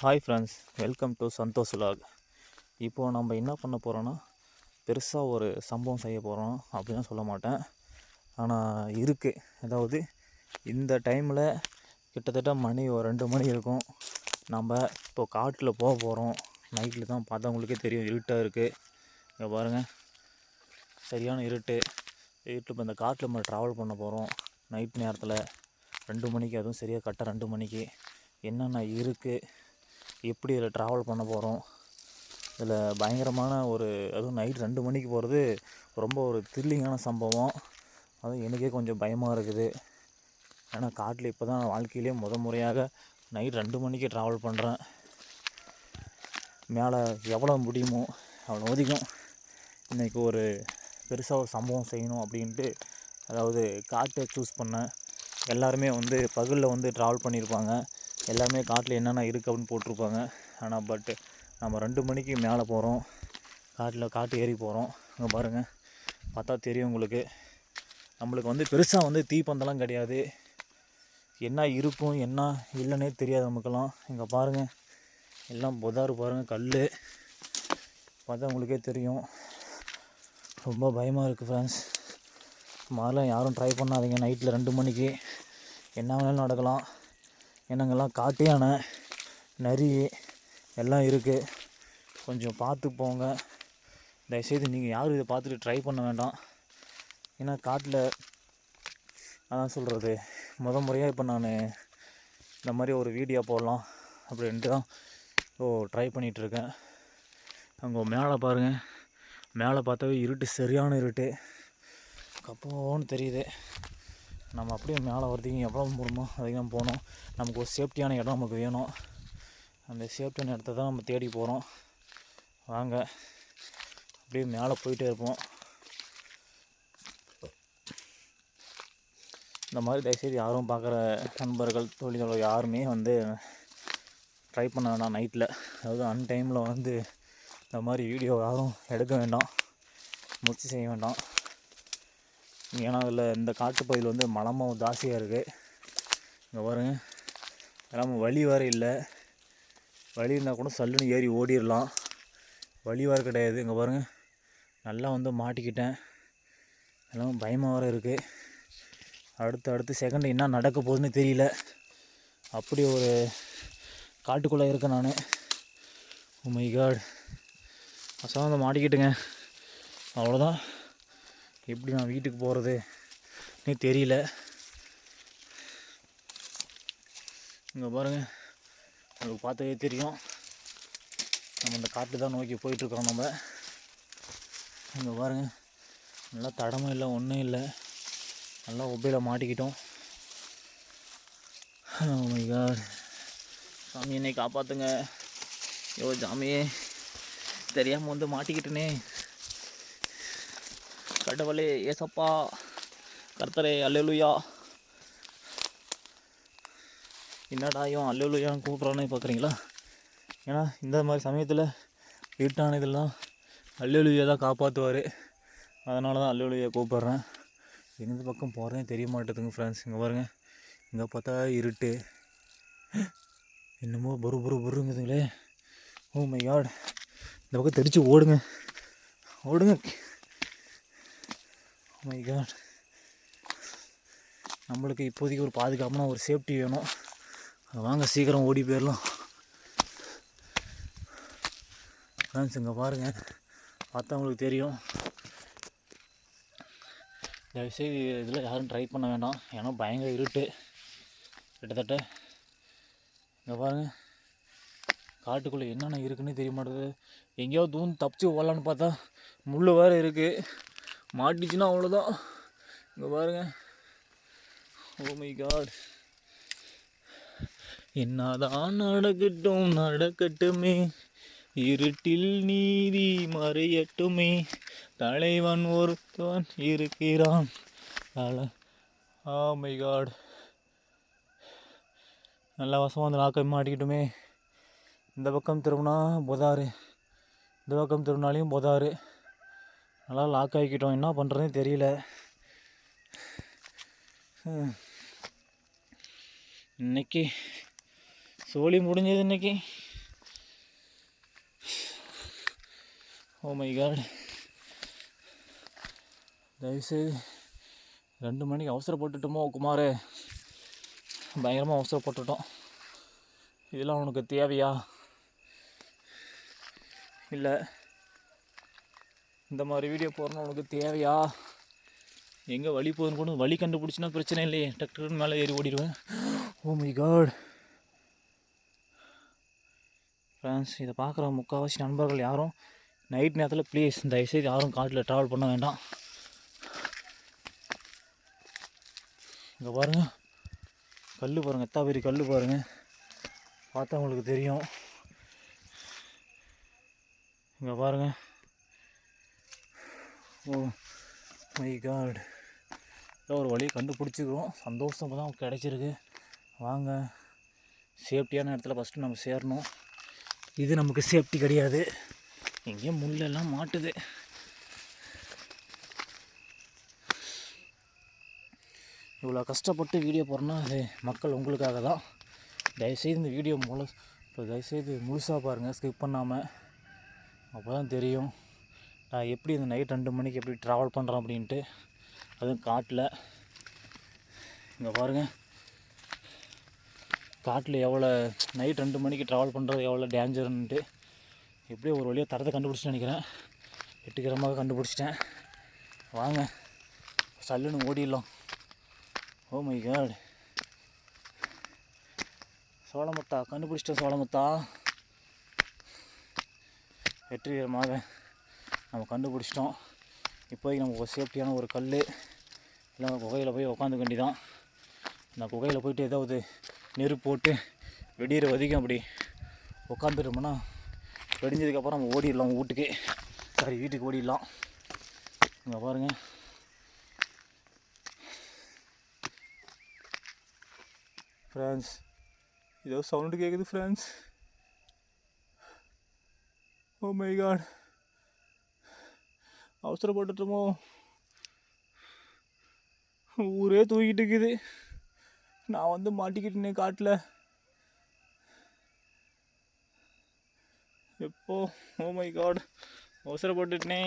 Hi friends welcome to Santhosh vlog. இப்போது நம்ம என்ன பண்ண போகிறோன்னா பெருசாக ஒரு சம்பவம் செய்ய போகிறோம் அப்படின்னு சொல்ல மாட்டேன். ஆனால் இருக்குது அதாவது இந்த டைமில் கிட்டத்தட்ட மணி ஒரு ரெண்டு மணி இருக்கும். நம்ம இப்போ காட்டில் போக போகிறோம் நைட்டில் தான் பார்த்தவங்களுக்கே தெரியும் இருட்டாக இருக்குது இங்கே பாருங்கள் சரியான இருட்டு. இருட்டு இப்போ இந்த காட்டில் நம்ம ட்ராவல் பண்ண போகிறோம் நைட் நேரத்தில் ரெண்டு மணிக்கு அதுவும் சரியாக கரெக்டாக ரெண்டு மணிக்கு. என்னென்ன இருக்குது எப்படி இதில் ட்ராவல் பண்ண போகிறோம் இதில் பயங்கரமான ஒரு அதுவும் நைட் ரெண்டு மணிக்கு போகிறது ரொம்ப ஒரு த்ரில்லிங்கான சம்பவம். அதுவும் எனக்கே கொஞ்சம் பயமாக இருக்குது. ஏன்னா காட்டில் இப்போ தான் வாழ்க்கையிலே முத முறையாக நைட் ரெண்டு மணிக்கு ட்ராவல் பண்ணுறேன் மேலே எவ்வளோ முடியுமோ அவ்வளோ அதிகம். இன்றைக்கி ஒரு பெருசாக ஒரு சம்பவம் செய்யணும் அப்படின்ட்டு அதாவது காட்டை சூஸ் பண்ணேன். எல்லாருமே வந்து பகலில் வந்து ட்ராவல் பண்ணியிருப்பாங்க. எல்லாமே காட்டில் என்னென்ன இருக்குது அப்படின்னு போட்டிருப்பாங்க. ஆனால் பட்டு நம்ம ரெண்டு மணிக்கு மேலே போகிறோம் காட்டில் காட்டு ஏறி போகிறோம் அங்கே பாருங்கள் பார்த்தா தெரியும் உங்களுக்கு. நம்மளுக்கு வந்து பெருசாக வந்து தீப்பந்தெல்லாம் கிடையாது. என்ன இருக்கும் என்ன இல்லைன்னே தெரியாது நமக்கெல்லாம். இங்கே பாருங்கள் எல்லாம் புதாரு பாருங்கள் கல் பார்த்தா உங்களுக்கே தெரியும். ரொம்ப பயமாக இருக்குது ஃப்ரெண்ட்ஸ் மாதிரிலாம் யாரும் ட்ரை பண்ணாதீங்க. நைட்டில் ரெண்டு மணிக்கு. என்ன வேணாலும் நடக்கலாம். என்னங்கெல்லாம் காட்டு யானை நரி எல்லாம் இருக்குது கொஞ்சம் பார்த்து போங்க. தயவுசெய்து நீங்கள் யாரும் இதை பார்த்துட்டு ட்ரை பண்ண வேண்டாம். ஏன்னா காட்டில் அதான் சொல்கிறது முத முறையாக இப்போ நான் இந்த மாதிரி ஒரு வீடியோ போடலாம் அப்படின்ட்டு தான் ஓ ட்ரை பண்ணிகிட்ருக்கேன் அங்கே மேலே பாருங்கள் மேலே பார்த்தாவே இருட்டு சரியான இருட்டு. கப்போன்னு தெரியுது. நம்ம அப்படியே மேலே வரதுக்கு எவ்வளோ முடியுமோ அதுக்கு தான் போகணும். நமக்கு ஒரு சேஃப்டியான இடம் நமக்கு வேணும். அந்த சேஃப்டியான இடத்த தான் நம்ம தேடி போகிறோம் வாங்க. அப்படியே மேலே போயிட்டே இருப்போம். இந்த மாதிரி தயவுசெய்து யாரும் பார்க்குற நண்பர்கள் தொழில்கள் யாருமே வந்து ட்ரை பண்ண வேண்டாம் நைட்டில் அதாவது அன் டைமில் வந்து இந்த மாதிரி வீடியோ யாரும் எடுக்க வேண்டாம். முயற்சி செய்ய வேண்டாம். ஏன்னா அதில் இந்த காட்டுப்பகுதியில் வந்து மலமும் ஜாஸ்தியாக இருக்குது இங்கே பாருங்க. எல்லாமே வழி வேறு இல்லை. வழி இருந்தால் கூட சல்லுன்னு ஏறி ஓடிடலாம் வழி வேறு கிடையாது. இங்கே பாருங்கள் நல்லா வந்து மாட்டிக்கிட்டேன். எல்லாம் பயமாக வேறு இருக்குது அடுத்து அடுத்து செகண்ட் என்ன நடக்க போகுதுன்னு தெரியல. அப்படி ஒரு காட்டுக்குள்ளே இருக்கேன் நான். உமை oh காட் அசாம் வந்து மாட்டிக்கிட்டுங்க. அவ்வளோதான் எப்படி நான் வீட்டுக்கு போகிறது நீ தெரியல. இங்கே பாருங்கள் உங்களுக்கு பார்த்ததே தெரியும். நம்ம இந்த காட்டு தான் நோக்கி போயிட்டுருக்கோம் நம்ம. இங்கே பாருங்கள் நல்லா தடமும் இல்லை ஒன்றும் இல்லை. நல்லா ஒப்பையில் மாட்டிக்கிட்டோம். Oh மை சாமி என்னை காப்பாற்றுங்க ஐயோ சாமியே தெரியாமல் வந்து மாட்டிக்கிட்டேனே. கடவுளே ஏசப்பா கர்த்தரே அல்லலுயா. என்னடா அல்லலுயான்னு கூப்பிட்றானே பார்க்குறீங்களா? ஏன்னா இந்த மாதிரி சமயத்தில் இருட்டான இதெல்லாம் அல்லலுயா தான் காப்பாற்றுவார் அதனால தான் அல்லலுயா கூப்பிட்றேன். எந்த பக்கம் போகிறதே தெரிய மாட்டேதுங்க ஃப்ரெண்ட்ஸ் இங்கே பாருங்கள் இங்கே பார்த்தா இருட்டு. என்னமோ பரு புரு புருங்குதுங்களே ஓ oh மை காட் இந்த பக்கம் தெரிச்சு ஓடுங்க. ஓடுங்க. Oh மை காட் நம்மளுக்கு இப்போதைக்கு ஒரு பாதுகாப்பான ஒரு சேஃப்டி வேணும். வாங்க சீக்கிரம் ஓடி போயிடலாம். ஃப்ரெண்ட்ஸ் இங்கே பாருங்கள் பார்த்தா உங்களுக்கு தெரியும். தயவுசெய்து இதில் யாரும் ட்ரை பண்ண வேண்டாம் ஏன்னா பயங்கர இருட்டு. கிட்டத்தட்ட இங்கே பாருங்கள் காட்டுக்குள்ளே என்னென்ன இருக்குன்னு தெரிய மாட்டேது எங்கேயாவது தூண் தப்பிச்சு ஓடலான்னு பார்த்தா முள் வேறு இருக்குது மாட்டிச்சுன்னா அவ்வளோதான் இங்கே பாருங்க. Oh ஓமை காட் என்னதான் நடக்கட்டும் நடக்கட்டுமே. இருட்டில் நீதி மறையட்டுமே. தலைவன் ஒருத்தவன் இருக்கிறான். ஆமை காட் oh நல்ல வசமாக வந்து நாக்கை மாட்டிக்கிட்டுமே. இந்த பக்கம் திரும்பினா பொதாரு இந்த பக்கம் திரும்பினாலையும் புதாரு நல்லா லாக் ஆகிக்கிட்டோம் என்ன பண்ணுறதுன்னு தெரியல. இன்னைக்கு சோழி முடிஞ்சது இன்னைக்கு. ஓ மை காட் தயவுசெய்து ரெண்டு மணிக்கு அவசரப்பட்டுட்டோமோ குமார். பயங்கரமாக அவசரப்பட்டுட்டோம். இதெல்லாம் உனக்கு தேவையா? இல்லை. இந்த மாதிரி வீடியோ போடணும் உனக்கு தேவையா? எங்கே வழி போகுதுன்னு கூட வழி கண்டுபிடிச்சினா பிரச்சனை இல்லையே. டக்குன்னு மேலே ஏறி ஓடிடுவேன். ஓ மை காட் ஃப்ரெண்ட்ஸ் இதை பார்க்குற முக்கால்வாசி நண்பர்கள் யாரும் நைட் நேரத்தில் ப்ளீஸ் தயவுசெய்து யாரும் காட்டில் ட்ராவல் பண்ண வேண்டாம். இங்கே பாருங்க. கல் பாருங்கள் எத்தா பெரிய கல் பாருங்கள் பார்த்தா உங்களுக்கு தெரியும். இங்கே பாருங்கள் ஓ மை காட் ஏதோ ஒரு வழியை கண்டுபிடிச்சிக்கிறோம் சந்தோஷம் தான் கிடச்சிருக்கு. வாங்க சேஃப்டியான இடத்துல ஃபஸ்ட்டு நம்ம சேரணும். இது நமக்கு சேஃப்டி கிடையாது. எங்கேயும் முள்ளெல்லாம் மாட்டுது. இவ்வளோ கஷ்டப்பட்டு வீடியோ போடுறேன்னா அது மக்கள் உங்களுக்காக தான். தயவுசெய்து இந்த வீடியோ முழு இப்போ தயவுசெய்து முழுசாக பாருங்கள் ஸ்கிப் பண்ணாமல் அப்போ தான் தெரியும். எப்படி இந்த நைட் ரெண்டு மணிக்கு எப்படி ட்ராவல் பண்ணுறோம் அப்படின்ட்டு அதுவும் காட்டில். இங்கே பாருங்கள் காட்டில் எவ்வளோ நைட் ரெண்டு மணிக்கு ட்ராவல் பண்ணுறது எவ்வளோ டேஞ்சர்ன்ட்டு எப்படியோ ஒரு வழியாக தரத்தை கண்டுபிடிச்சிட்டு நினைக்கிறேன். வெற்றிகரமாக கண்டுபிடிச்சிட்டேன். வாங்க சல்லுன்னு ஓடிடலாம். Oh ஓ மை காட் சோளமுத்தா கண்டுபிடிச்சிட்டேன் சோளமுத்தா வெற்றிகரமாக. நம்ம கண்டுபிடிச்சிட்டோம். இப்போதைக்கு நமக்கு ஒரு சேஃப்டியான ஒரு கல் இல்லை குகையில் போய் உக்காந்துக்க வேண்டிதான் அந்த குகையில் போயிட்டு ஏதாவது நெருப்பு போட்டு வெடிகிற வதிக்கும் அப்படி உக்காந்துட்டோம்னா வெடிஞ்சதுக்கப்புறம் நம்ம ஓடிடலாம் வீட்டுக்கு. சாரி வீட்டுக்கு ஓடிடலாம். இங்கே பாருங்கள் ஃப்ரெண்ட்ஸ் ஏதோ சவுண்டு கேட்குது ஃப்ரெண்ட்ஸ் ஓ மை காட் அவசரப்பட்டுட்டோமோ? ஊரே தூக்கிட்டு இருக்குது. நான் வந்து மாட்டிக்கிட்டேனே காட்டில். எப்போ? ஓ மை காட் அவசரப்பட்டுட்டேனே.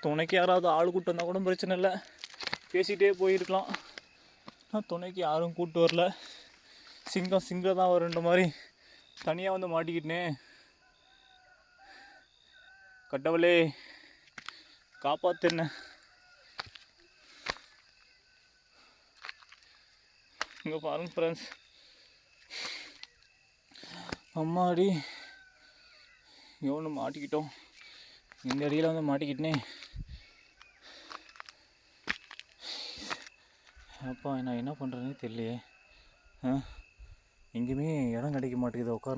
துணைக்கு யாராவது ஆள் கூட்டு வந்தால் கூட பிரச்சனை இல்லை. பேசிகிட்டே போயிருக்கலாம். நான் துணைக்கு யாரும் கூப்பிட்டு வரல. சிங்கம் சிங்கம் தான் வருன்ற மாதிரி. தனியாக வந்து மாட்டிக்கிட்டேன். கட்டவளே காப்பாத்துன இங்கே பாருங்க ஃப்ரெண்ட்ஸ் அம்மாடி எவ்வளோ மாட்டிக்கிட்டோம். இந்த அடியில் வந்து மாட்டிக்கிட்டேன். அப்பா நான் என்ன பண்ணுறேன்னு தெரியலையே. ஆ? எங்கேயுமே இடம் கிடைக்க மாட்டேங்குது. உட்கார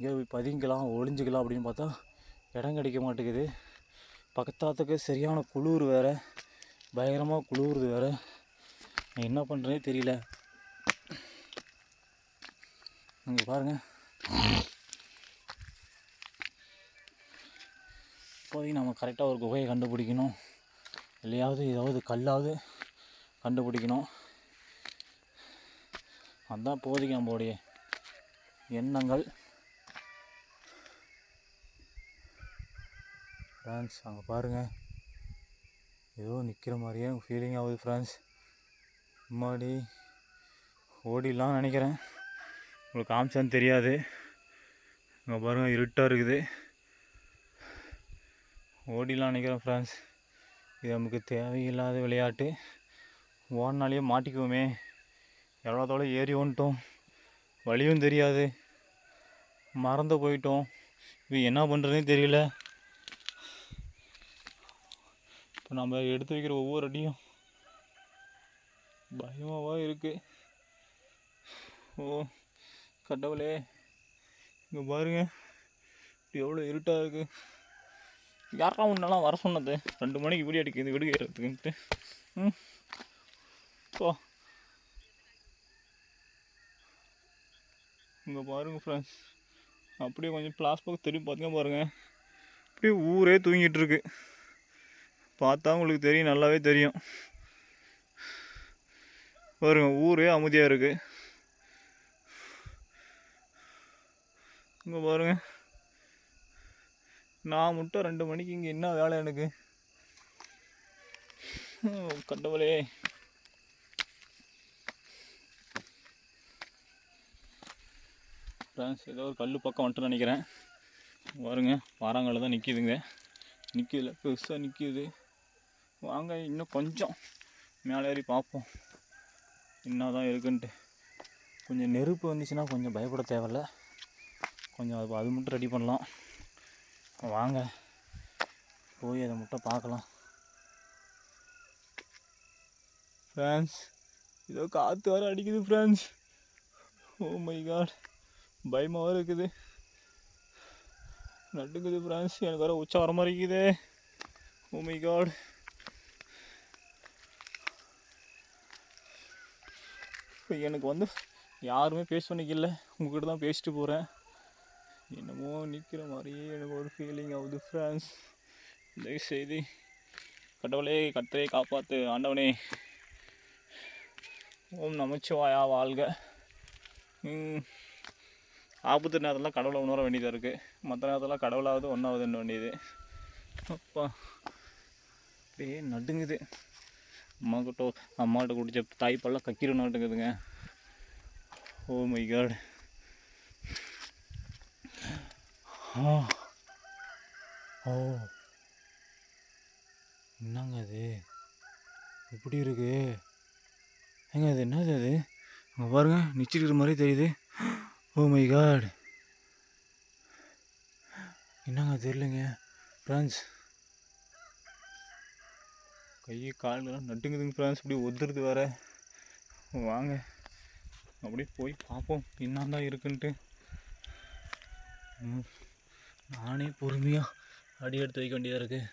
எங்கேயோ போய் பதுங்கிக்கலாம் ஒளிஞ்சிக்கலாம் அப்படின்னு பார்த்தா இடம் கிடைக்க மாட்டேங்குது. பக்கத்தாத்துக்கு சரியான குளிர் வேறு. பயங்கரமாக குளிருது வேறு. நான் என்ன பண்ணுறேனே தெரியல. இங்கே பாருங்கள் இப்போதைக்கு நம்ம கரெக்டாக ஒரு குகையை கண்டுபிடிக்கணும். இல்லையாவது ஏதாவது கல்லாவது கண்டுபிடிக்கணும். அதுதான் இப்போதைக்கு நம்மளுடைய எண்ணங்கள். ஃப்ரெண்ட்ஸ் அங்கே பாருங்கள் ஏதோ நிற்கிற மாதிரியே ஃபீலிங் ஆகுது ஃப்ரெண்ட்ஸ் முன்னாடி ஓடிலாம் நினைக்கிறேன். உங்களுக்கு காமிச்சான்னு தெரியாது. அங்கே பாருங்கள் இருட்டாக இருக்குது. ஓடிலாம் நினைக்கிறேன் ஃப்ரெண்ட்ஸ் இது நமக்கு தேவையில்லாத விளையாட்டு. ஓடினாலேயே மாட்டிக்குவோமே. எவ்வளோ தோளம் ஏறி வந்துட்டோம். வழியும் தெரியாது. மறந்து போயிட்டோம். இது என்ன பண்ணுறதுனே தெரியல. இப்போ நம்ம எடுத்து வைக்கிற ஒவ்வொரு அடியும் பயமாவா இருக்குது ஓ கடவுளே. இங்கே பாருங்க. எவ்வளோ இருட்டாக இருக்குது யாரா உன்னெல்லாம் வர சொன்னது? ரெண்டு மணிக்கு இப்படி அடிக்குது விடுகிறதுக்குன்ட்டு ம். போ. இங்கே பாருங்கள் ஃப்ரெண்ட்ஸ் அப்படியே கொஞ்சம் பிளாஸ் பக்கம் திரும்பி பார்த்துங்க பாருங்கள் அப்படியே ஊரே தூங்கிட்டு இருக்கு. பார்த்தா உங்களுக்கு தெரியும். நல்லாவே தெரியும். பாருங்க ஊரே அமைதியாக இருக்குது இங்கே பாருங்க. நான் மட்டும் ரெண்டு மணிக்கு இங்கே என்ன வேலை எனக்கு? கண்டவளே ஃப்ரெண்ட்ஸ் ஏதோ ஒரு கல் பக்கம் வந்துட்டு நினைக்கிறேன். பாருங்க பாறாங்கல்ல தான் நிற்கிதுங்க நிற்கிதுல பெருசாக நிற்கிது வாங்க இன்னும் கொஞ்சம் மேலே ஏறி பார்ப்போம். என்ன தான் இருக்குன்ட்டு. கொஞ்சம் நெருப்பு வந்துச்சுன்னா கொஞ்சம் பயப்பட தேவையில்ல. கொஞ்சம் அது அது மட்டும் ரெடி பண்ணலாம். வாங்க போய் அதை மட்டும் பார்க்கலாம். ஃப்ரான்ஸ் ஏதோ காற்று வர அடிக்குது ஃப்ரெண்ட்ஸ் ஓ மை காட் பயமாகவும் இருக்குது. நடுங்குது ஃப்ரான்ஸ் எனக்கு வர உச்சம் வர மாதிரி இருக்குது. ஓ காட் இப்போ எனக்கு வந்து யாருமே பேச பண்ணிக்கல. உங்ககிட்ட தான் பேசிட்டு போகிறேன் என்னமோ நிற்கிற மாதிரியே எனக்கு ஒரு ஃபீலிங் ஆகுது ஃப்ரான்ஸ் தயவு செய்து கடவுளே கத்தரை காப்பாற்று ஆண்டவனே. ஓம் நமச்சிவாயா வாழ்க. ம், ஆபத்து நேரத்தில் கடவுளை உணர வேண்டியதாக இருக்குது மற்ற நேரத்தில் கடவுளாவது ஒன்றாவதுன்னு வேண்டியது. அப்பா அப்படியே நடுங்குது. அம்மா கிட்ட அம்மாகிட்ட தாய்ப்பாலாம் கக்கிர கக்கிற ஓ மை காட். ஓ. என்னங்க அது? எப்படி இருக்கு? ஏங்க அது என்னது அது? அங்கே பாருங்க நிச்சிருக்கிற மாதிரி தெரியுது. ஓ மை காட் என்னங்க தெரிலங்க ஃப்ரான்ஸ் கை காலெல்லாம் நட்டுங்குதுங்க ஃப்ரான்ஸ் இப்படி ஒத்துருது வர வாங்க. அப்படியே போய் பார்ப்போம். என்ன தான் இருக்குன்ட்டு நானே பொறுமையாக அடி எடுத்து வைக்க வேண்டியதாக இருக்குது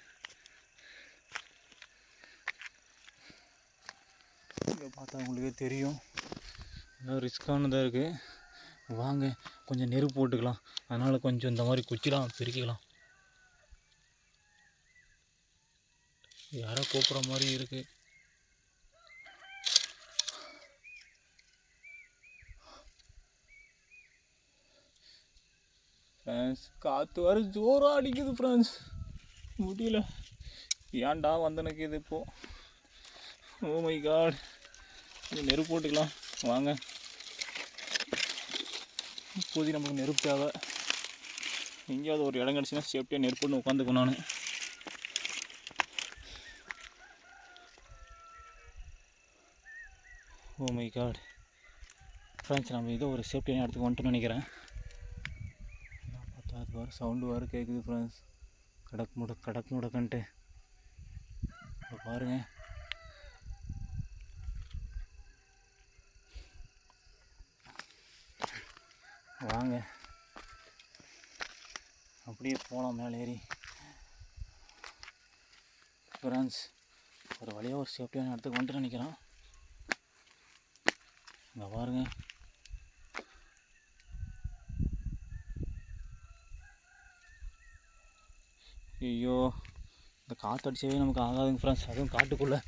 இங்கே பார்த்தா உங்களுக்கே தெரியும். ரிஸ்க்கானதாக இருக்குது வாங்க கொஞ்சம் நெருப்பு போட்டுக்கலாம். அதனால் கொஞ்சம் இந்த மாதிரி குச்சிலாம் பெருக்கிக்கலாம். யாரோ கூப்பிட்ற மாதிரி இருக்குது ஃப்ரெண்ட்ஸ் காற்று வர ஜோராக அடிக்குது ஃப்ரெண்ட்ஸ் முடியல. ஏன்டா வந்தனுக்கு இது இப்போது ஓ oh மை காட் நெருப்பு போட்டுக்கலாம். வாங்க. இப்போதைக்கு நமக்கு நெருப்பு தேவை. எங்கேயாவது ஒரு இடம் கிடச்சின்னா சேஃப்டியாக நெருப்புன்னு உட்காந்துக்கணும் நான். ஓ மை காட் ஃப்ரெண்ட்ஸ் நம்ம ஏதோ ஒரு சேஃப்டியான இடத்துக்கு வந்துட்டோம்னு நினைக்கிறேன். பார்த்தா அது வேறு சவுண்டு வேறு கேட்குது ஃப்ரெண்ட்ஸ் கடக் முட கடக் முடக்கன்ட்டு. பாருங்கள் பாருங்க வாங்க அப்படியே போகலாம் மேலே ஏறி. ஃப்ரெண்ட்ஸ் ஒரு வழியாக ஒரு சேஃப்டியான இடத்துக்கு வந்துட்டு நினைக்கிறேன். இங்கே பாருங்க. ஐயோ இந்த காற்று அடிச்சவே நமக்கு ஆகாதுங்க ஃப்ரெண்ட்ஸ். அதுவும் காட்டுக்குள்ளே.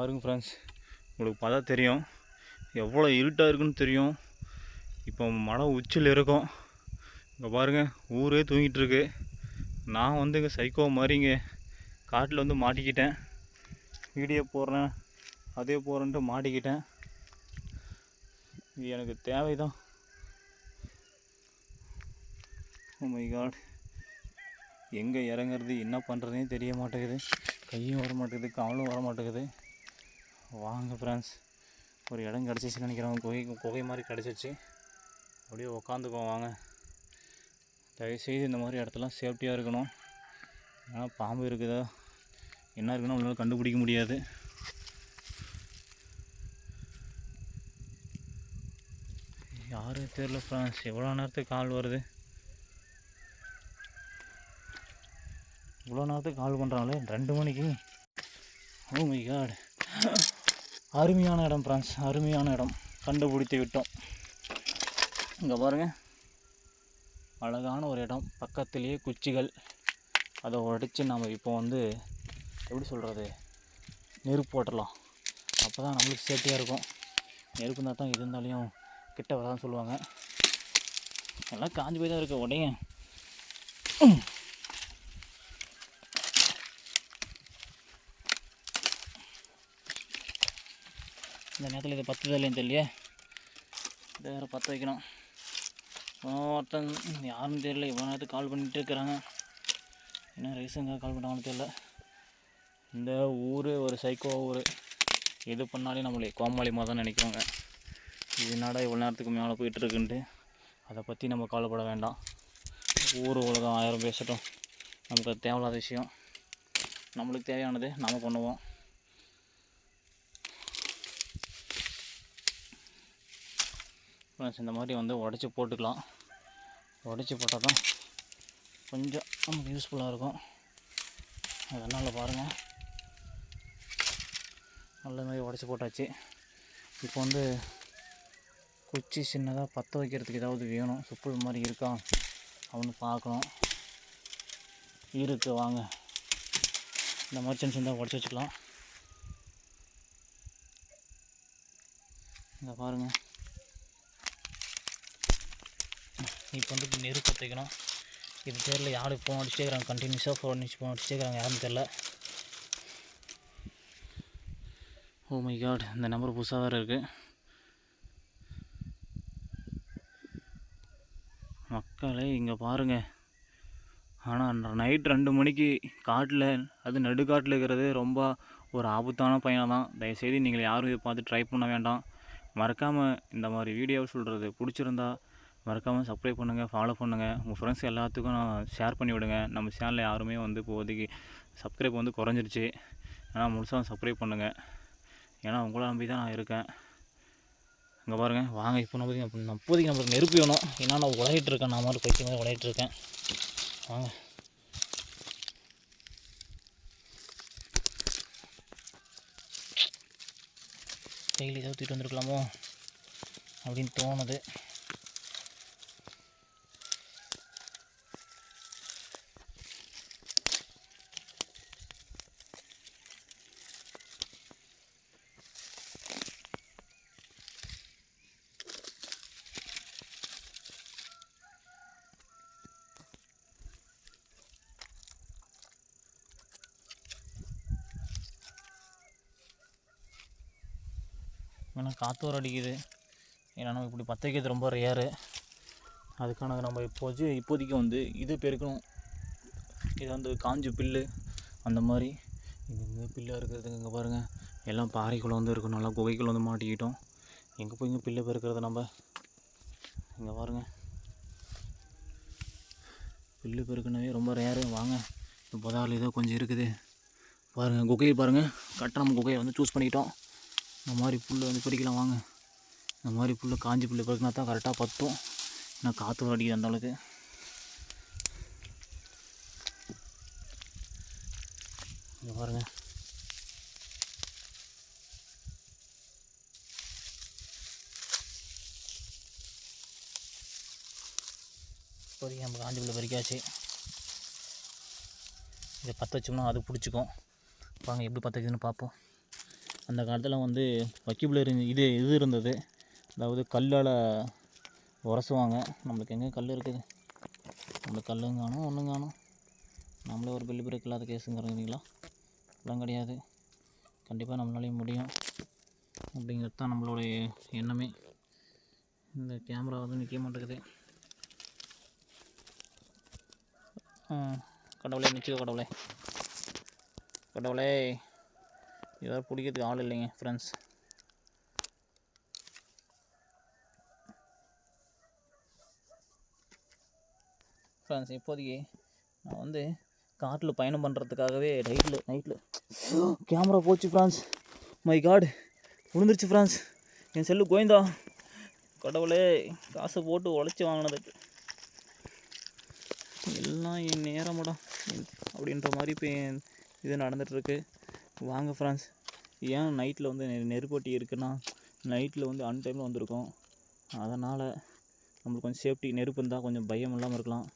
பாருங்கள் ஃப்ரெண்ட்ஸ் உங்களுக்கு பார்த்தா தெரியும். எவ்வளோ இருட்டாக இருக்குன்னு தெரியும். இப்போ மழை உச்சில் இருக்கும். இங்கே பாருங்கள் ஊரே தூங்கிட்டு இருக்கு. நான் வந்து இங்கே சைக்கோ மாதிரி இங்கே காட்டில் வந்து மாட்டிக்கிட்டேன். வீடியோ போடுறேன் அதே போகிறேன்ட்டு மாட்டிக்கிட்டேன். இது எனக்கு தேவைதான். ஓ மை காட் எங்கே இறங்குறது என்ன பண்ணுறதுனே தெரிய மாட்டேங்குது. கையும் வர மாட்டேங்குது காலும் வர மாட்டேங்குது வாங்க ஃப்ரெண்ட்ஸ் ஒரு இடம் கிடச்சிச்சுன்னு நினைக்கிறேன். குகை குகை மாதிரி கிடச்சிச்சு. அப்படியே உக்காந்துக்குவோம் வாங்க. தயவுசெய்து இந்த மாதிரி இடத்துலாம் சேஃப்டியாக இருக்கணும். ஏன்னா பாம்பு இருக்குதா? என்ன இருக்குன்னு உங்களால் கண்டுபிடிக்க முடியாது. யாரும் தெரில ஃப்ரெண்ட்ஸ் எவ்வளோ நேரத்துக்கு கால் வருது? இவ்வளோ நேரத்துக்கு கால் பண்ணுறாங்களே ரெண்டு மணிக்கு? ஓ மை காட் அருமையான இடம் ஃப்ரெண்ட்ஸ் அருமையான இடம். கண்டுபிடித்து விட்டோம். இங்கே பாருங்கள் அழகான ஒரு இடம். பக்கத்திலேயே குச்சிகள். அதை உடச்சி நம்ம இப்போ வந்து எப்படி சொல்கிறது நெருப்பு போட்டுடலாம் அப்போ தான் நம்மளுக்கு சேஃப்டியாக இருக்கும். நெருப்பு இருந்தால் தான் இது இருந்தாலையும் கிட்ட வரான்னு சொல்லுவாங்க. எல்லாம் காஞ்சி போய் தான் இருக்குது உடையன் இந்த நேரத்தில் இதை பத்து இல்லைன்னு தெரியலையே. இதை வேறு பற்ற வைக்கணும். இவன் ஒருத்தன் யாருன்னு தெரியல இவ்வளோ நேரத்துக்கு கால் பண்ணிகிட்டு இருக்கிறாங்க. என்ன ரீசன்காக கால் பண்ணாங்கன்னு தெரியல. இந்த ஊர் ஒரு சைக்கோ ஊர். எது பண்ணாலே நம்மளை கோமாளிமாக தான் நினைக்குவாங்க இது என்னடா இவ்வளோ நேரத்துக்கு மேலே போயிட்டுருக்குன்ட்டு அதை பற்றி நம்ம கவலைப்பட வேண்டாம். ஊர் உலகம் ஆயிரம் பேசட்டும். நமக்கு அது தேவையில்லாத விஷயம். நம்மளுக்கு தேவையானது நாம் பண்ணுவோம். ஃப்ரெண்ட்ஸ் இந்த மாதிரி வந்து உடச்சி போட்டுக்கலாம். உடச்சி போட்டால் தான் கொஞ்சம் நமக்கு யூஸ்ஃபுல்லாக இருக்கும். அதனால் பாருங்கள் நல்ல மாதிரி உடச்சி போட்டாச்சு. இப்போ வந்து குச்சி சின்னதாக பற்ற வைக்கிறதுக்கு ஏதாவது வேணும். சுப்புள் மாதிரி இருக்கா? அவனு பார்க்கணும். இருக்குது வாங்க. இந்த மாதிரி சின்ன சின்னதாக உடச்சி வச்சுக்கலாம். இங்கே பாருங்கள் இப்போ வந்து நெருப்பு தைக்கணும் இது தெரியல யார் ஃபோன் அடிச்சுட்டே இருக்கிறாங்க கண்டினியூஸாக ஃபோன் அடிச்சு ஃபோன் அடிச்சுட்டே இருக்கிறாங்க யாருன்னு தெரில ஓ மை காட் இந்த நம்பர் புதுசாக வேறு இருக்குது மக்களே இங்கே பாருங்கள் ஆனால் நைட் ரெண்டு மணிக்கு காட்டில் அது நடுக்காட்டில் இருக்கிறது ரொம்ப ஒரு ஆபத்தான பயணம் தான். தயவுசெய்து நீங்கள் யாரும் இதை பார்த்து ட்ரை பண்ண வேண்டாம். மறக்காமல் இந்த மாதிரி வீடியோ சொல்கிறது பிடிச்சிருந்தா மறக்காமல் சப்ஸ்கிரைப் பண்ணுங்கள் ஃபாலோ பண்ணுங்கள் உங்கள் ஃப்ரெண்ட்ஸ் எல்லாத்துக்கும் நான் ஷேர் பண்ணி விடுங்க. நம்ம சேனலில் யாருமே வந்து இப்போதைக்கு சப்ஸ்கிரைப் வந்து குறைஞ்சிருச்சு. ஆனால் முழுசாக சப்ஸ்கிரைப் பண்ணுங்கள் ஏன்னா உங்களை நம்பி தான் நான் இருக்கேன். இங்கே பாருங்கள் வாங்க இப்போ நம்ம நான் இப்போதைக்கு நம்மளுக்கு நெருப்பு வேணும். ஏன்னா நான் உழையிட்டு இருக்கேன். நான் மாதிரி பைத்தியம் மாதிரி உழையிட்டு இருக்கேன். வாங்க. கையில் ஏதாவது தூக்கிட்டு வந்திருக்கலாமோ? அப்படின்னு தோணுது ஏன்னா காற்று வர அடிக்குது. ஏன்னா நம்ம இப்படி பற்ற வைக்கிறது ரொம்ப ரேரு அதுக்கான நம்ம இப்போது இப்போதைக்கு வந்து இது பெருக்கணும். இது வந்து காஞ்ச புல்லு அந்த மாதிரி. இங்கே பில்லாக இருக்கிறதுக்கு இங்கே பாருங்கள் எல்லாம் பாறைக்குள்ளே வந்து இருக்கும் நல்லா குகைக்குள்ளே வந்து மாட்டிக்கிட்டோம். எங்கே போய் இங்கே பில்லு பெருக்கிறது நம்ம? இங்கே பாருங்கள் பில்லு பெருக்கினவே ரொம்ப ரேரு வாங்க. இப்போ புதாவில் ஏதோ கொஞ்சம் இருக்குது. பாருங்கள் குகையை பாருங்கள் கரெக்டாக நம்ம குகையை வந்து சூஸ் பண்ணிக்கிட்டோம். இந்த மாதிரி புல் வந்து பிடிக்கலாம் வாங்க. இந்த மாதிரி புல் காஞ்சி புல் பிறகுனா தான் கரெக்டாக பற்றும் ஏன்னா காற்று அடிக்குது அந்த அளவுக்கு. இங்கே பாருங்கள் இப்போதைக்கு நம்ம காஞ்சி புல் பறிக்காச்சு இதை பற்ற வச்சோம்னா அது பிடிச்சிக்கும். வாங்க எப்படி பற்ற வைக்குதுன்னு பார்ப்போம். அந்த காலத்தில் வந்து வைக்கபிள் இருந்து இது இது இருந்தது. அதாவது கல்லால் உரசுவாங்க. நம்மளுக்கு எங்கே கல் இருக்குது? நம்மளுக்கு கல்லும் காணும் ஒன்றும் காணும். நம்மளே ஒரு பில்லு பிரேக் இல்லாத கேஸுங்கிறீங்களா அதெல்லாம் கிடையாது. கண்டிப்பாக நம்மளாலேயும் முடியும் அப்படிங்கிறது தான் நம்மளுடைய எண்ணமே. இந்த கேமரா வந்து நிற்க மாட்டேங்குது. கடவுளே நிச்சய கடவுளே. கடவுளே. இதெல்லாம் பிடிக்கிறதுக்கு ஆள் இல்லைங்க ஃப்ரெண்ட்ஸ் ஃப்ரெண்ட்ஸ் இப்போதைக்கு நான் வந்து காட்டில் பயணம் பண்ணுறதுக்காகவே நைட்டில் நைட்டில் கேமரா போச்சு ஃப்ரான்ஸ் மை காட் விழுந்துருச்சு ஃப்ரான்ஸ் என் செல்லு கோயந்தா கடவுளே காசை போட்டு உழைச்சி வாங்கினதுக்கு. எல்லாம் என் நேரமடா அப்படின்ற மாதிரி இப்போ இது நடந்துகிட்ருக்கு வாங்க ஃப்ரான்ஸ் ஏன் நைட்டில் வந்து நெ- நெருப்பொட்டி இருக்குன்னா நைட்டில் வந்து அன் டைமில் வந்திருக்கோம். அதனால் நம்மளுக்கு கொஞ்சம் சேஃப்டி நெருப்பு இருந்தால் கொஞ்சம் பயம் இல்லாமல் இருக்கலாம்.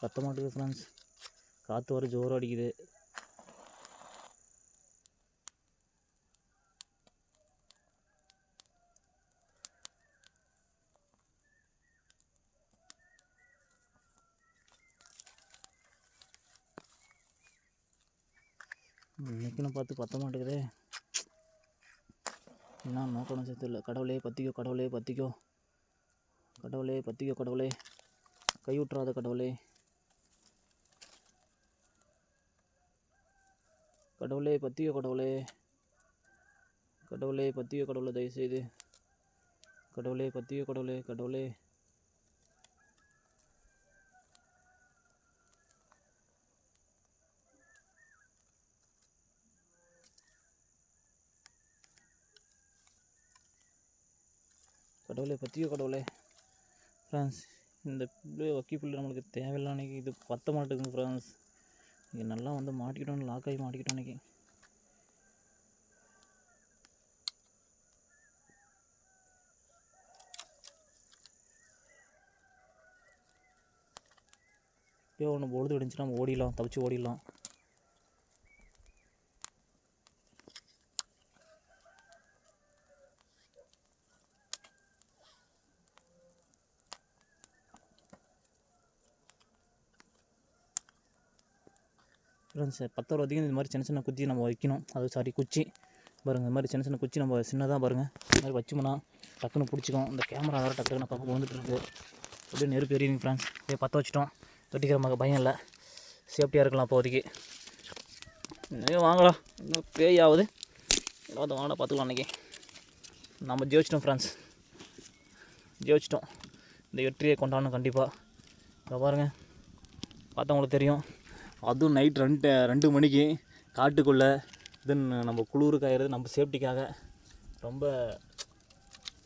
பத்த மாட்டேங்குது ஃப்ரெண்ட்ஸ் காற்று வர ஜோரம் அடிக்குது. பார்த்து பத்த மாட்டேங்குதே. என்ன நோக்கணும் சேர்த்து இல்லை கடவுளே பற்றிக்கோ கடவுளே பற்றிக்கோ கடவுளே பற்றிக்கோ கடவுளே. கைவிட்றாத கடவுளே. கடவுளே பத்தியோ கடவுளே. கடவுளே பத்தியோ கடவுளை தயவுசெய்து. கடவுளே பத்தியோ கடவுளே கடவுளே. கடவுளே பற்றியோ கடவுளே. ஃப்ரான்ஸ் இந்த புல்லு வக்கி புல்லு நம்மளுக்கு தேவையில்லை அன்றைக்கி இது பத்த மாட்டேங்குது ஃப்ரான்ஸ். இங்கே நல்லா வந்து மாட்டிக்கிட்டோம் லாக் ஆகி மாட்டிக்கிட்டோம் அன்றைக்கி எப்பயோ ஒன்று பொழுது விடிஞ்சுன்னா நம்ம ஓடிடலாம் தப்பிச்சு ஓடிடலாம். ஃப்ரெண்ட்ஸ் பத்து வரைக்கும் இந்த மாதிரி சின்ன சின்ன குச்சி நம்ம வைக்கணும். அது சாரி குச்சி. பாருங்கள் இந்த மாதிரி சின்ன சின்ன குச்சி நம்ம சின்னதாக பாருங்கள் இந்த மாதிரி வச்சோம்னா டக்குன்னு பிடிச்சிக்கும். இந்த கேமரா வேறு டக்குன்னு பக்கம் வந்துட்டு இருக்கு அப்படியே நெருப்பு எரியுங்க ஃப்ரெண்ட்ஸ் இதே பற்ற வச்சிட்டோம். வெட்டிக்கிற மாதிரி பயம் இல்லை. சேஃப்டியாக இருக்கலாம் அப்போதைக்கு இன்னும் வாங்கலாம். இன்னும் பேய் ஆகுது. எல்லாத்தையும் வாங்கலாம் பார்த்துக்கலாம் அன்றைக்கி நம்ம ஜெயிச்சிட்டோம் ஃப்ரெண்ட்ஸ் ஜெயிச்சிட்டோம். இந்த வெற்றியை கொண்டாடணும் கண்டிப்பாக இப்போ பாருங்கள் பார்த்தவங்களுக்கு தெரியும். அதுவும் நைட் ரெண்டு ரெண்டு மணிக்கு காட்டுக்குள்ளே தென் நம்ம குளிர் நம்ம சேஃப்டிக்காக ரொம்ப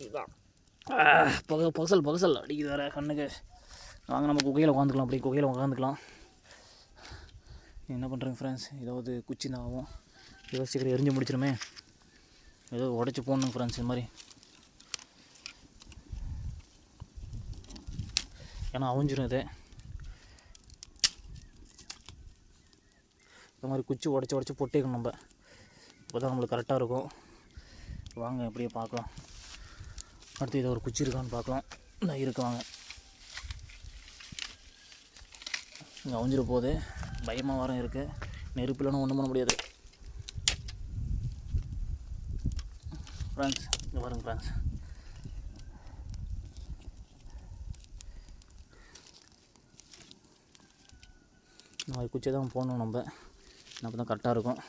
இதான். புக புகசல் புகசல் அடிக்குது வேறு கண்ணுக்கு. வாங்க நம்ம குகையில் உட்காந்துக்கலாம் அப்படி குகையில் உட்காந்துக்கலாம். என்ன பண்ணுறேங்க ஃப்ரெண்ட்ஸ் ஏதாவது குச்சி தான் ஆகும். ஏதோ சீக்கிரம் எரிஞ்சு முடிச்சிருமே. ஏதோ உடச்சி போடணும் ஃப்ரெண்ட்ஸ் இது மாதிரி. ஏன்னா அவிஞ்சிரும் இது. இந்த மாதிரி குச்சி உடச்சி உடச்சி பொட்டிக்கணும் நம்ம. இப்போ தான் நம்மளுக்கு கரெக்டாக இருக்கும். வாங்க எப்படியே பார்க்கலாம். அடுத்து இதை ஒரு குச்சி இருக்கான்னு பார்க்கலாம். நான் இருக்குவாங்க இங்கே அவிஞ்சிட போகுது பயமாக வரம் இருக்குது நெருப்பில்னு ஒன்றும் பண்ண முடியாது. ஃப்ரெண்ட்ஸ் இங்கே பாருங்க ஃப்ரெண்ட்ஸ் இந்த மாதிரி குச்சி தான் போடணும் நம்ம. அப்போ தான் கரெக்டாக இருக்கும்.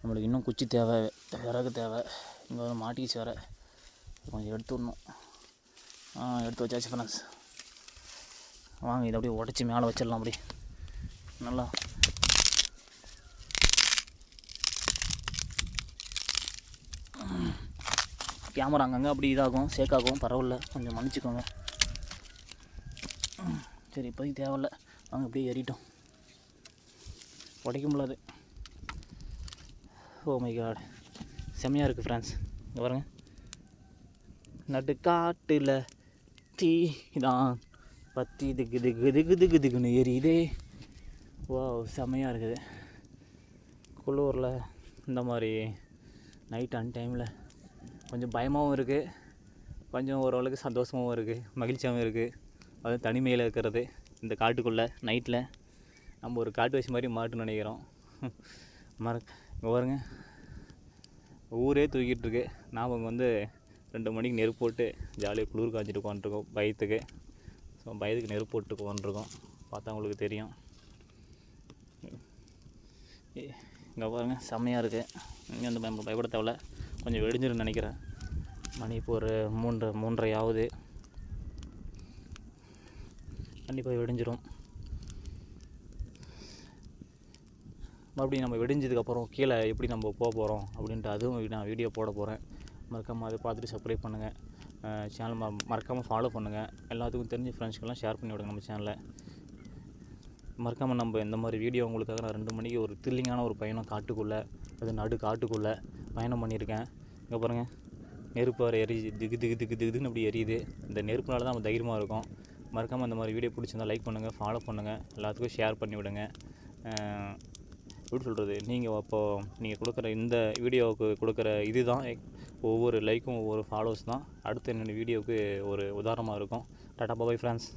நம்மளுக்கு இன்னும் குச்சி தேவை விறகு தேவை இங்கே ஒரு மாட்டிக்கிச்சு வேற. கொஞ்சம் எடுத்து விடணும். ஆ எடுத்து வச்சாச்சு ஃப்ரெண்ட்ஸ் வாங்க இதை அப்படியே உடச்சி மேலே வச்சிடலாம் அப்படி நல்லா. கேமரா அங்கங்கே அப்படி இதாகும் சேக்காகும் பரவாயில்ல கொஞ்சம் மன்னிச்சுக்கோங்க. சரி இப்போதைக்கு தேவையில்ல. வாங்க அப்படியே ஏறிட்டோம். உடைக்க முடியாது ஓ oh மை காட் செம்மையாக இருக்குது ஃப்ரெண்ட்ஸ் இங்கே பாருங்க. நடு காட்டில் தீ தான் பத்தி திக்கு திக்கு திக்கு திக்கு திக்குன்னு எரியுதே. வா செம்மையாக இருக்குது. குளூரில் இந்த மாதிரி நைட் அன் டைமில் கொஞ்சம் பயமாகவும் இருக்குது கொஞ்சம் ஓரளவுக்கு சந்தோஷமாகவும் இருக்குது மகிழ்ச்சியாகவும் இருக்குது அதுவும் தனிமையில் இருக்கிறது. இந்த காட்டுக்குள்ளே நைட்டில் நம்ம ஒரு காட்டு மாதிரி மாட்டுன்னு நினைக்கிறோம். மற இங்கே பாருங்க. ஊரே தூக்கிட்டுருக்கு நாம் அங்கே வந்து ரெண்டு மணிக்கு நெருப்பு போட்டு ஜாலியாக குளிர் காய்ச்சிட்டு உட்காந்துருக்கோம் பயத்துக்கு. ஸோ பயத்துக்கு நெருப்பு போட்டு உட்காந்துருக்கோம் பார்த்தா உங்களுக்கு தெரியும். இங்கே பாருங்க செம்மையாக இருக்குது இங்கே வந்து பயம் பயப்பட தேவையில்ல கொஞ்சம் வெடிஞ்சிருன்னு நினைக்கிறேன். மணி இப்போ ஒரு மூன்று மூன்றரை ஆகுது கண்டிப்பாக வெடிஞ்சிரும். மறுபடியும் நம்ம வெடிஞ்சதுக்கப்புறம் கீழே எப்படி நம்ம போக போகிறோம் அப்படின்ட்டு அதுவும் நான் வீடியோ போட போகிறேன். மறக்காமல் அதை பார்த்துட்டு சப்ஸ்கிரைப் பண்ணுங்கள் சேனல் ம மறக்காமல் ஃபாலோ பண்ணுங்கள் எல்லாத்துக்கும் தெரிஞ்ச ஃப்ரெண்ட்ஸ்க்கெல்லாம் ஷேர் பண்ணி விடுங்க நம்ம சேனலை மறக்காமல் நம்ம இந்த மாதிரி வீடியோ உங்களுக்காக நான் ரெண்டு மணிக்கு ஒரு த்ரில்லிங்கான ஒரு பயணம் காட்டுக்குள்ளே அது நடு காட்டுக்குள்ளே பயணம் பண்ணியிருக்கேன். இங்கே பாருங்கள் நெருப்பு வர எரி திகு திகு திகு திகுன்னு அப்படி எரியுது. இந்த நெருப்புனால தான் நம்ம தைரியமாக இருக்கும். மறக்காமல் இந்த மாதிரி வீடியோ பிடிச்சிருந்தா லைக் பண்ணுங்கள் ஃபாலோ பண்ணுங்கள் எல்லாத்துக்கும் ஷேர் பண்ணி விடுங்க. எப்படி சொல்கிறது நீங்கள் அப்போது நீங்கள் கொடுக்குற இந்த வீடியோவுக்கு கொடுக்குற இது தான் ஒவ்வொரு லைக்கும் ஒவ்வொரு ஃபாலோஸ் தான். அடுத்து என்னோடய வீடியோவுக்கு ஒரு உதாரணமாக இருக்கும். Tata bye bye friends.